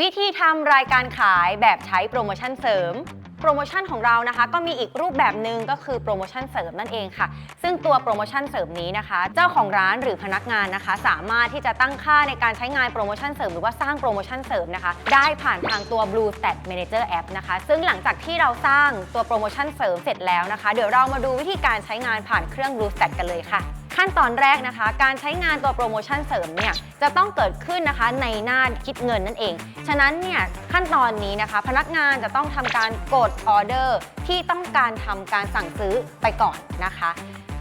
วิธีทำรายการขายแบบใช้โปรโมชั่นเสริม โปรโมชั่นของเรานะคะ ก็มีอีกรูปแบบหนึ่งก็คือโปรโมชั่นเสริมนั่นเองค่ะ ซึ่งตัวโปรโมชั่นเสริมนี้นะคะ เจ้าของร้านหรือพนักงานนะคะ สามารถที่จะตั้งค่าในการใช้งานโปรโมชั่นเสริมหรือว่าสร้างโปรโมชั่นเสริมนะคะ ได้ผ่านทางตัว Blue Stat Manager App นะคะ ซึ่งหลังจากที่เราสร้างตัวโปรโมชั่นเสริมเสร็จแล้วนะคะ เดี๋ยวเรามาดูวิธีการใช้งานผ่านเครื่อง Blue Stat กันเลยค่ะ ขั้นตอนแรกนะคะ การใช้งานตัวโปรโมชั่นเสริมเนี่ยจะต้องเกิดขึ้นนะคะในหน้าคิดเงินนั่นเอง ฉะนั้นเนี่ยขั้นตอนนี้นะคะ พนักงานจะต้องทำการกดออเดอร์ที่ต้องการทำการสั่งซื้อไปก่อนนะคะ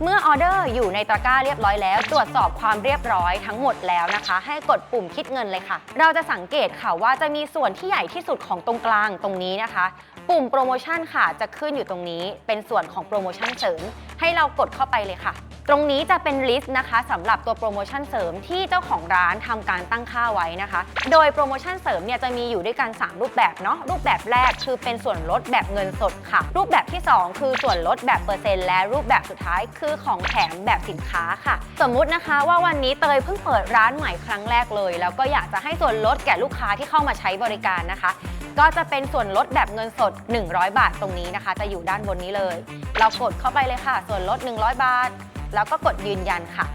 เมื่อออเดอร์อยู่ในตะกร้าเรียบร้อยแล้ว ตรวจสอบความเรียบร้อยทั้งหมดแล้วนะคะ ให้กดปุ่มคิดเงินเลยค่ะ เราจะสังเกตค่ะว่าจะมีส่วนที่ใหญ่ที่สุดของตรงกลางตรงนี้นะคะ ปุ่มโปรโมชั่นค่ะจะขึ้นอยู่ตรงนี้ เป็นส่วนของโปรโมชั่นเสริมให้เรากดเข้าไปเลยค่ะ ตรงนี้จะเป็นลิสต์นะคะสำหรับตัวโปรโมชั่นเสริมที่เจ้าของร้านทำการตั้งค่าไว้นะคะ โดยโปรโมชั่นเสริมเนี่ยจะมีอยู่ด้วยกัน 3 รูปแบบเนาะรูปแบบแรกคือเป็นส่วนลดแบบเงินสดค่ะ รูปแบบที่ 2 คือส่วนลดแบบเปอร์เซ็นต์และรูปแบบสุดท้ายคือของแถมแบบสินค้าค่ะ สมมุตินะคะว่าวันนี้เตยเพิ่งเปิดร้านใหม่ครั้งแรกเลย แล้วก็อยากจะให้ส่วนลดแก่ลูกค้าที่เข้ามาใช้บริการนะคะ ก็จะเป็นส่วนลดแบบเงินสด 100 บาทตรงนี้นะคะ จะอยู่ด้านบนนี้เลย เรากดเข้าไปเลยค่ะ ส่วนลด 100 บาท แล้วก็กดยืนยันค่ะ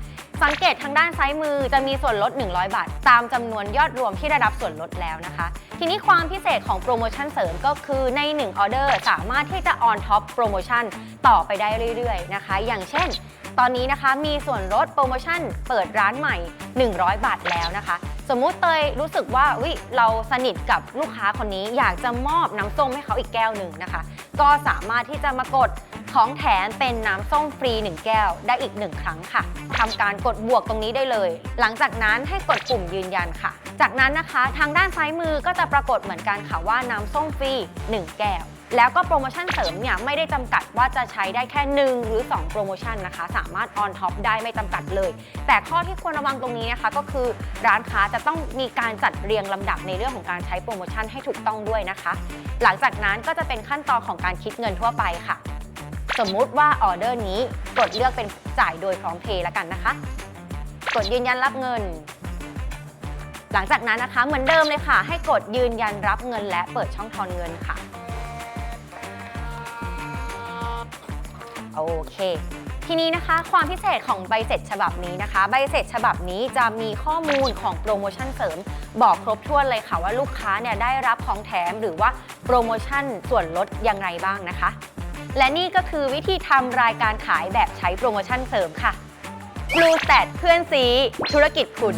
สังเกตทางด้านซ้ายมือจะมีส่วนลด 100 บาท ตามจำนวนยอดรวมที่ได้รับส่วนลดแล้วนะคะ ทีนี้ความพิเศษของโปรโมชั่นเสริมก็คือใน 1 ออเดอร์สามารถที่จะออนท็อปโปรโมชั่นต่อไปได้เรื่อยๆนะคะ อย่างเช่น ตอนนี้นะคะมีส่วนลดโปรโมชั่นเปิดร้านใหม่ 100 บาทแล้วนะคะสมมุติเตยรู้สึกว่าวิเราสนิทกับลูกค้าคนนี้อยากจะมอบน้ำส้มให้เขาอีกแก้วหนึ่งนะคะ ก็สามารถที่จะมากด ของแถมเป็นน้ำส้มฟรี 1 แก้วได้อีก 1 ครั้งค่ะทำการกดบวกตรงนี้ได้เลย หลังจากนั้นให้กดปุ่มยืนยันค่ะ จากนั้นนะคะทางด้านซ้ายมือก็จะปรากฏเหมือนกันค่ะว่าน้ำส้มฟรี 1 แก้วแล้วก็โปรโมชั่นเสริมเนี่ยไม่ได้จำกัดว่าจะใช้ได้แค่ 1 หรือ 2 โปรโมชั่นนะคะ สามารถออนท็อปได้ไม่จำกัดเลย แต่ข้อที่ควรระวังตรงนี้นะคะก็คือร้านค้าจะต้องมีการจัดเรียงลำดับในเรื่องของการใช้โปรโมชั่นให้ถูกต้องด้วยนะคะ หลังจากนั้นก็จะเป็นขั้นตอนของการคิดเงินทั่วไปค่ะ สมมุติว่าออเดอร์นี้กดเลือกเป็นจ่ายโดยพร้อมเพย์แล้วกันนะคะ กดยืนยันรับเงิน หลังจากนั้นนะคะ เหมือนเดิมเลยค่ะ ให้กดยืนยันรับเงินและเปิดช่องทอนเงินค่ะ โอเคทีนี้นะคะความพิเศษของใบเสร็จฉบับนี้นะคะ ใบเสร็จฉบับนี้จะมีข้อมูลของโปรโมชั่นเสริม บอกครบถ้วนเลยค่ะว่าลูกค้าเนี่ยได้รับของแถมหรือว่าโปรโมชั่นส่วนลดยังไงบ้างนะคะ และนี่ก็คือวิธีทำรายการขายแบบใช้โปรโมชั่นเสริมค่ะ Blue Stat เพื่อนซีธุรกิจคุณ